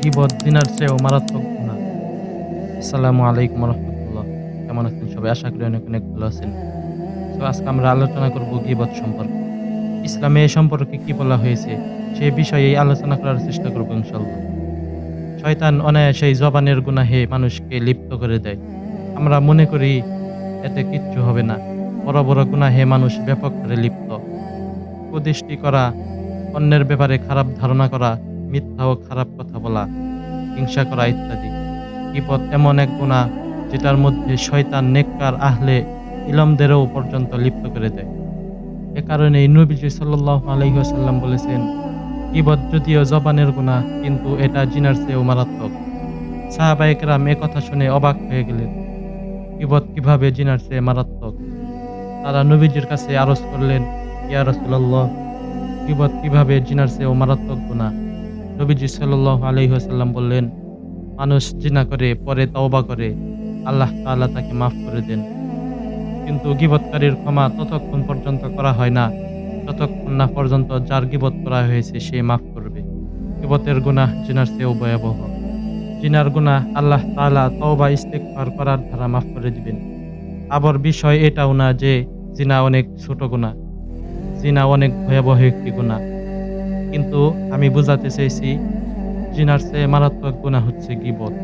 গিবত জিনার চেয়েও মারাত্মক গুণা আসসালামু আলাইকুম রহমতুল্লাহ। কেমন আছেন সবাই? আশা করি অনেক অনেক ভালো আছেন। তো আজকে আমরা আলোচনা করব গিবত সম্পর্কে। ইসলামে এই সম্পর্কে কি বলা হয়েছে সেই বিষয়ে আলোচনা করার চেষ্টা করব ইনশাল্লাহ শয়তান অনায়াসেই জবানের গুনাহে মানুষকে লিপ্ত করে দেয়। আমরা মনে করি এতে কিচ্ছু হবে না। বড় বড় গুনাহে মানুষ ব্যাপক হারে লিপ্ত। কুদৃষ্টি করা, অন্যের ব্যাপারে খারাপ ধারণা করা মিথ্যা ও খারাপ কথা বলা, হিংসা করা ইত্যাদি। বিপদ এমন এক গুণা যেটার মধ্যে শয়তান, নেককার, আহলে ইলমদেরও পর্যন্ত লিপ্ত করে দেয়। এ কারণে নবীজি সাল্লাহ আলহিহাসাল্লাম বলেছেন ইবদ যদিও জবানের গুণা, কিন্তু এটা জিনার চেয়েও মারাত্মক। সাহাবাহিকরাম এ কথা শুনে অবাক হয়ে গেলেন। ইবদ কীভাবে জিনার চেয়ে মারাত্মক? তারা নবীজির কাছে আরজ করলেন, ইয়া রসুল্লাহ ইবদ কীভাবে জিনার চেয়েও মারাত্মক গুণা? নবীজি সাল্লাহ আলহিহাসাল্লাম বললেন, মানুষ জিনা করে, পরে তওবা করে, আল্লাহ তাআলা তাকে মাফ করে দেন। কিন্তু গিবৎকারীর ক্ষমা ততক্ষণ পর্যন্ত করা হয় না। ততক্ষণ না পর্যন্ত যার গিবত করা হয়েছে, সে মাফ করবে। গিবতের গুনাহ জিনার চেয়েও ভয়াবহ। জিনার গুনাহ আল্লাহ তাআলা তওবা, ইস্তেগফার করার দ্বারা মাফ করে দিবেন। আবার বিষয় এটাও না যে, জিনা অনেক ছোট গুনাহ। জিনা অনেক ভয়াবহ একটি গুনাহ। কিন্তু আমি বোঝাতে চেয়েছি জিনার চেয়ে মারাত্মক গুণা হচ্ছে গিবত।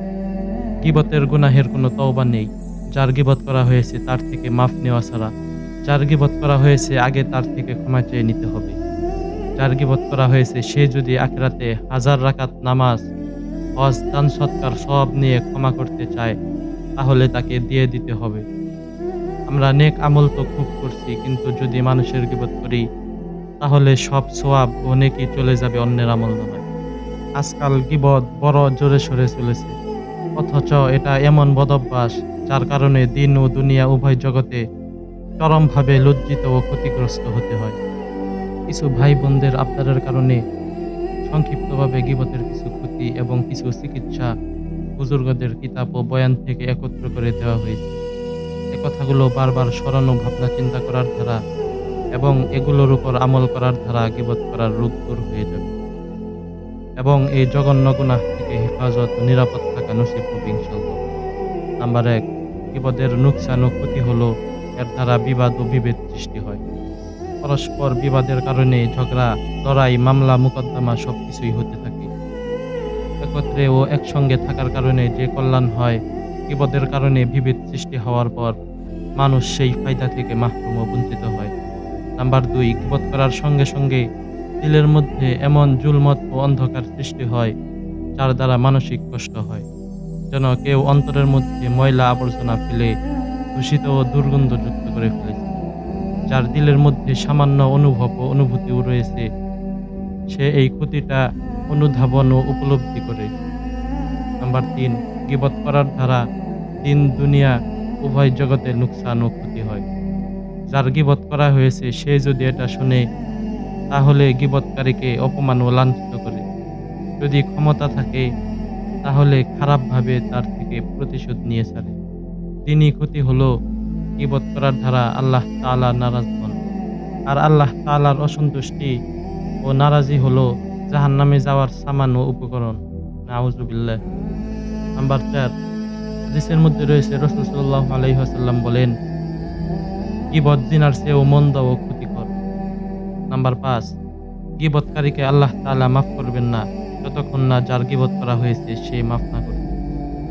গিবতের গুনাহের কোনো তওবা নেই। যার গিবত করা হয়েছে তার থেকে মাফ নেওয়া ছাড়া, যার গিবত করা হয়েছে আগে তার থেকে ক্ষমা চেয়ে নিতে হবে। যার গিবত করা হয়েছে সে যদি আখেরাতে হাজার রাকাত নামাজ, হজ, দান, সৎকার সব নিয়ে ক্ষমা করতে চায়, তাহলে তাকে দিয়ে দিতে হবে। আমরা নেক আমল তো খুব করছি, কিন্তু যদি মানুষের গিবত করি তাহলে সব সোয়াব ও নেকি চলে যাবে অন্যের আমল নামায়। আজকাল গিবত বড় জোরে সরে চলেছে। অথচ এটা এমন বদভ্যাস যার কারণে দিন ও দুনিয়া উভয় জগতে চরমভাবে লজ্জিত ও ক্ষতিগ্রস্ত হতে হয়। কিছু ভাই বোনদের আবদারের কারণে সংক্ষিপ্তভাবে গিবতের কিছু ক্ষতি এবং কিছু চিকিৎসা বুজুর্গদের কিতাব ও বয়ান থেকে একত্র করে দেওয়া হয়েছে। এ কথাগুলো বারবার স্মরণ ও ভাবনা চিন্তা করার দ্বারা এবং এগুলোর উপর আমল করার দ্বারা গিবত করার রূপ দূর হয়ে যাবে। এবং এই জঘন্য গুনাহ থেকে হেফাজত নিরাপদ থাকা নসিব ইনশাল্লাহ নাম্বার এক বিপদের নুকসান ও ক্ষতি হলো এর দ্বারা বিবাদ ও বিভেদ সৃষ্টি হয়। পরস্পর বিবাদের কারণে ঝগড়া, লড়াই, মামলা, মোকদ্দমা সবকিছুই হতে থাকে। একত্রে ও একসঙ্গে থাকার কারণে যে কল্যাণ হয় বিপদের কারণে বিভেদ সৃষ্টি হওয়ার পর মানুষ সেই ফায়দা থেকে মাহরুম ও বঞ্চিত হয়। নাম্বার দুই গিবত করার সঙ্গে সঙ্গে দিলের মধ্যে এমন জুলমত ও অন্ধকার সৃষ্টি হয়, যার দ্বারা মানসিক কষ্ট হয়। যেন কেউ অন্তরের মধ্যে ময়লা আবর্জনা ফেলে দূষিত ও দুর্গন্ধযুক্ত করে ফেলেছে, যার দিলের মধ্যে সামান্য অনুভব ও অনুভূতিও রয়েছে। সে এই ক্ষতিটা অনুধাবন ও উপলব্ধি করে। নাম্বার তিন, গিবত করার দ্বারা দিন, দুনিয়া, উভয় জগতে নুকসান ও ক্ষতি হয়। যার গিবত করা হয়েছে, সে যদি এটা শুনে, তাহলে গিবতকারীকে অপমান ও লাঞ্ছিত করে। যদি ক্ষমতা থাকে, তাহলে খারাপভাবে তার থেকে প্রতিশোধ নিয়ে ছাড়ে। তিনি ক্ষতি হলো, গিবত করার দ্বারা আল্লাহ তাআলা নারাজ হন। আর আল্লাহ তাআলার অসন্তুষ্টি ও নারাজি হলো জাহান নামে যাওয়ার সামান্য উপকরণ। নাউজুবিল্লাহ। নাম্বার চার। হাদিসের মধ্যে রয়েছে, রসুল সাল্লাহ আলহিহাসাল্লাম বলেন গিবত দিনার চেয়েও মন্দ ও ক্ষতিকর। নাম্বার পাঁচ, গিবতকারীকে আল্লাহ তাআলা মাফ করবেন না। যতক্ষণ না যার গিবত করা হয়েছে, সে মাফ না করবে।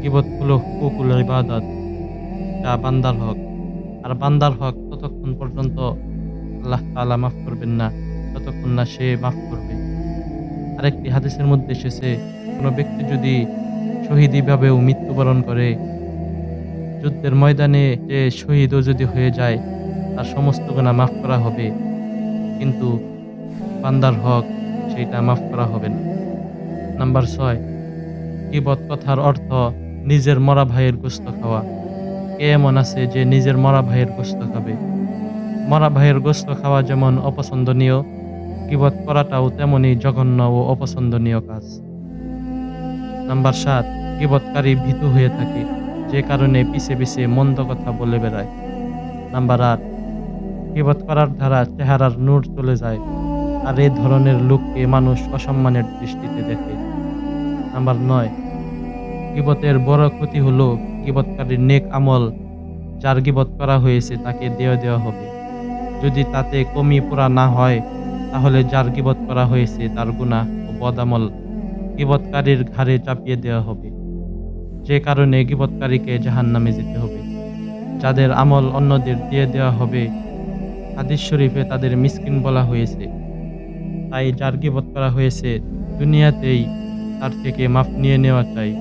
গিবত হলো হুকুল ইবাদত, যা বান্দার হক। আর বান্দার হক ততক্ষণ পর্যন্ত আল্লাহ তাআলা মাফ করবেন না ততক্ষণ না সে মাফ করবে। আরেকটি হাদিসের মধ্যে এসেছে, কোনো ব্যক্তি যদি শহীদিভাবেও মৃত্যুবরণ করে, যুদ্ধের ময়দানে যে শহীদও যদি হয়ে যায় তার সমস্ত গুণা মাফ করা হবে। কিন্তু বান্দার হক, সেইটা মাফ করা হবে না। নাম্বার ছয় কিবত কথার অর্থ নিজের মরা ভাইয়ের গোস্ত খাওয়া। কে এমন আছে যে নিজের মরা ভাইয়ের গোস্ত খাবে। মরা ভাইয়ের গোস্ত খাওয়া যেমন অপছন্দনীয় কিবত করাটাও তেমনই জঘন্য ও অপছন্দনীয় কাজ। নাম্বার সাত, গিবতকারী ভীতু হয়ে থাকে, যে কারণে পিছে পিছে মন্দ কথা বলে বেড়ায়। নাম্বার আট গিবত করার দ্বারা চেহারার নূর চলে যায়। আর এই ধরনের লোককে মানুষ অসম্মানের দৃষ্টিতে দেখে। নাম্বার নয়, গিবতের বড় ক্ষতি হলো গিবতকারীর নেক আমল, যার গিবত করা হয়েছে তাকে দেওয়া দেওয়া হবে। যদি তাতে কমি পুরা না হয়, তাহলে যার গিবত করা হয়েছে তার গুনাহ ও বদামল গিবতকারীর ঘাড়ে চাপিয়ে দেওয়া হবে। যে কারণে গিবতকারীকে জাহান নামে যেতে হবে। যাদের আমল অন্যদের দিয়ে দেওয়া হবে হাদিস শরীফে তাদের মিসকিন বলা হয়েছে। তাই যার গিবত করা হয়েছে দুনিয়াতেই তার থেকে মাফ নিয়ে নেওয়া চাই।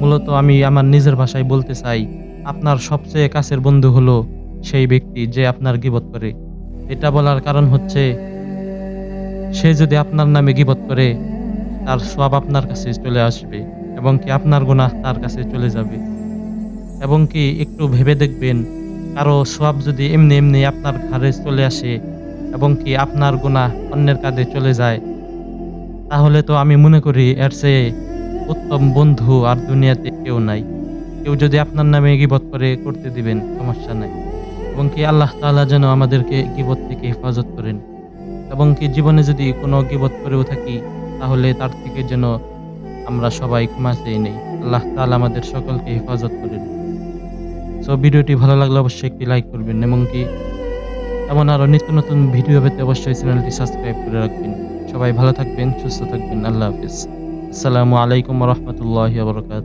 মূলত আমি আমার নিজের ভাষায় বলতে চাই, আপনার সবচেয়ে কাছের বন্ধু হলো সেই ব্যক্তি যে আপনার গিবত করে। এটা বলার কারণ হচ্ছে, সে যদি আপনার নামে গিবত করে, তার সব আপনার কাছে চলে আসবে এবং কি আপনার গুনাহ তার কাছে চলে যাবে। এবং কি একটু ভেবে দেখবেন কারও সব যদি এমনি এমনি আপনার ঘাড়ে চলে আসে এবং কি আপনার গুনাহ অন্যের কাঁধে চলে যায়, তাহলে তো আমি মনে করি এর চেয়ে উত্তম বন্ধু আর দুনিয়াতে কেউ নাই। কেউ যদি আপনার নামে গিবত করে করতে দিবেন, সমস্যা নাই। এবং কি আল্লাহ তালা যেন আমাদেরকে গিবত থেকে হেফাজত করেন। এবং কি জীবনে যদি কোনো গিবত করেও থাকি, তাহলে তার থেকে যেন আমরা সবাই ক্ষমা নেই। আল্লাহ তাআলা আমাদের সকলকে হেফাজত করেন। সো ভিডিওটি ভালো লাগলে অবশ্যই একটি লাইক করবেন এবং কি এমন আরও নিত্য নতুন ভিডিও পেতে অবশ্যই চ্যানেলটি সাবস্ক্রাইব করে রাখবেন। সবাই ভালো থাকবেন, সুস্থ থাকবেন। আল্লাহ হাফিজ। আসসালামু আলাইকুম রহমতুল্লাহ বরকাত